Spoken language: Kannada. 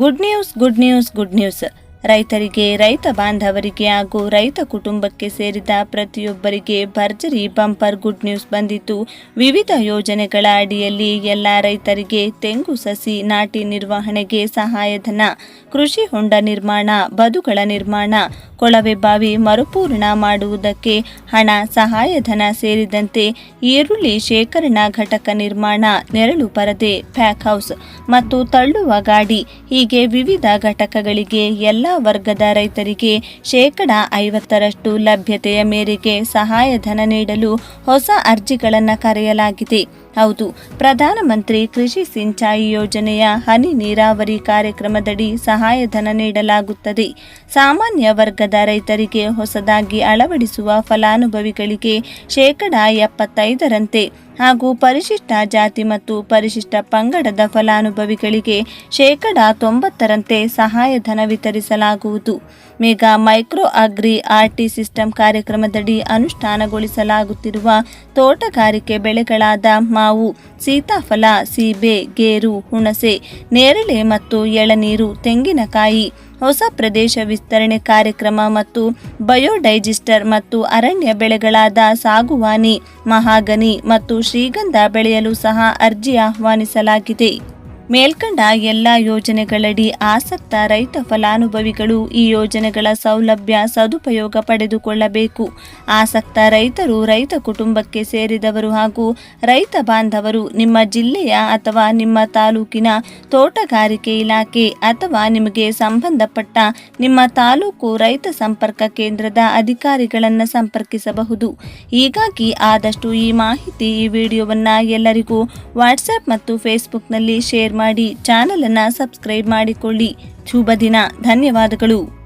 Good news good news good news ರೈತರಿಗೆ, ರೈತ ಬಾಂಧವರಿಗೆ ಹಾಗೂ ರೈತ ಕುಟುಂಬಕ್ಕೆ ಸೇರಿದ ಪ್ರತಿಯೊಬ್ಬರಿಗೆ ಭರ್ಜರಿ ಬಂಪರ್ ಗುಡ್ ನ್ಯೂಸ್ ಬಂದಿದ್ದು, ವಿವಿಧ ಯೋಜನೆಗಳ ಅಡಿಯಲ್ಲಿ ಎಲ್ಲ ರೈತರಿಗೆ ತೆಂಗು ಸಸಿ ನಾಟಿ ನಿರ್ವಹಣೆಗೆ ಸಹಾಯಧನ, ಕೃಷಿ ಹೊಂಡ ನಿರ್ಮಾಣ, ಬದುಗಳ ನಿರ್ಮಾಣ ಕೊಳವೆ ಬಾವಿ ಮರುಪೂರ್ಣ ಮಾಡುವುದಕ್ಕೆ ಹಣ ಸಹಾಯಧನ ಸೇರಿದಂತೆ ಈರುಳ್ಳಿ ಶೇಖರಣಾ ಘಟಕ ನಿರ್ಮಾಣ, ನೆರಳು ಪರದೆ, ಪ್ಯಾಕ್ ಹೌಸ್ ಮತ್ತು ತಳ್ಳುವ ಗಾಡಿ, ಹೀಗೆ ವಿವಿಧ ಘಟಕಗಳಿಗೆ ಎಲ್ಲ ವರ್ಗದ ರೈತರಿಗೆ ಶೇಕಡ ಐವತ್ತರಷ್ಟು ಲಭ್ಯತೆಯ ಮೇರೆಗೆ ಸಹಾಯಧನ ನೀಡಲು ಹೊಸ ಅರ್ಜಿಗಳನ್ನು ಕರೆಯಲಾಗಿದೆ. ಹೌದು, ಪ್ರಧಾನಮಂತ್ರಿ ಕೃಷಿ ಸಿಂಚಾಯಿ ಯೋಜನೆಯ ಹನಿ ನೀರಾವರಿ ಕಾರ್ಯಕ್ರಮದಡಿ ಸಹಾಯಧನ ನೀಡಲಾಗುತ್ತದೆ. ಸಾಮಾನ್ಯ ವರ್ಗದ ರೈತರಿಗೆ ಹೊಸದಾಗಿ ಅಳವಡಿಸುವ ಫಲಾನುಭವಿಗಳಿಗೆ ಶೇಕಡಾ ಎಪ್ಪತ್ತೈದರಂತೆ. ಹಾಗೂ ಪರಿಶಿಷ್ಟ ಜಾತಿ ಮತ್ತು ಪರಿಶಿಷ್ಟ ಪಂಗಡದ ಫಲಾನುಭವಿಗಳಿಗೆ ಶೇಕಡ ತೊಂಬತ್ತರಂತೆ ಸಹಾಯಧನ ವಿತರಿಸಲಾಗುವುದು. ಮೆಗಾ ಮೈಕ್ರೋ ಅಗ್ರಿ ಆರ್ಟಿ ಸಿಸ್ಟಮ್ ಕಾರ್ಯಕ್ರಮದಡಿ ಅನುಷ್ಠಾನಗೊಳಿಸಲಾಗುತ್ತಿರುವ ತೋಟಗಾರಿಕೆ ಬೆಳೆಗಳಾದ ಮಾವು, ಸೀತಾಫಲ, ಸೀಬೆ, ಗೇರು, ಹುಣಸೆ, ನೇರಳೆ ಮತ್ತು ಎಳನೀರು, ತೆಂಗಿನಕಾಯಿ, ಹೊಸ ಪ್ರದೇಶ ವಿಸ್ತರಣೆ ಕಾರ್ಯಕ್ರಮ ಮತ್ತು ಬಯೋಡೈಜಿಸ್ಟರ್ ಮತ್ತು ಅರಣ್ಯ ಬೆಳೆಗಳಾದ ಸಾಗುವಾನಿ, ಮಹಾಗನಿ ಮತ್ತು ಶ್ರೀಗಂಧ ಬೆಳೆಯಲು ಸಹ ಅರ್ಜಿ ಆಹ್ವಾನಿಸಲಾಗಿದೆ. ಮೇಲ್ಕಂಡ ಎಲ್ಲ ಯೋಜನೆಗಳಡಿ ಆಸಕ್ತ ರೈತ ಫಲಾನುಭವಿಗಳು ಈ ಯೋಜನೆಗಳ ಸೌಲಭ್ಯ ಸದುಪಯೋಗ ಪಡೆದುಕೊಳ್ಳಬೇಕು. ಆಸಕ್ತ ರೈತರು ರೈತ ಕುಟುಂಬಕ್ಕೆ ಸೇರಿದವರು ಹಾಗೂ ರೈತ ಬಾಂಧವರು ನಿಮ್ಮ ಜಿಲ್ಲೆಯ ಅಥವಾ ನಿಮ್ಮ ತಾಲೂಕಿನ ತೋಟಗಾರಿಕೆ ಇಲಾಖೆ ಅಥವಾ ನಿಮಗೆ ಸಂಬಂಧಪಟ್ಟ ನಿಮ್ಮ ತಾಲೂಕು ರೈತ ಸಂಪರ್ಕ ಕೇಂದ್ರದ ಅಧಿಕಾರಿಗಳನ್ನು ಸಂಪರ್ಕಿಸಬಹುದು. ಹೀಗಾಗಿ ಆದಷ್ಟು ಈ ಮಾಹಿತಿ ಈ ವಿಡಿಯೋವನ್ನು ಎಲ್ಲರಿಗೂ ವಾಟ್ಸ್ಆ್ಯಪ್ ಮತ್ತು ಫೇಸ್ಬುಕ್ನಲ್ಲಿ ಮಾಡಿ ಚಾನಲನ್ನು ಸಬ್ಸ್ಕ್ರೈಬ್ ಮಾಡಿಕೊಳ್ಳಿ. ಶುಭ ದಿನ. ಧನ್ಯವಾದಗಳು.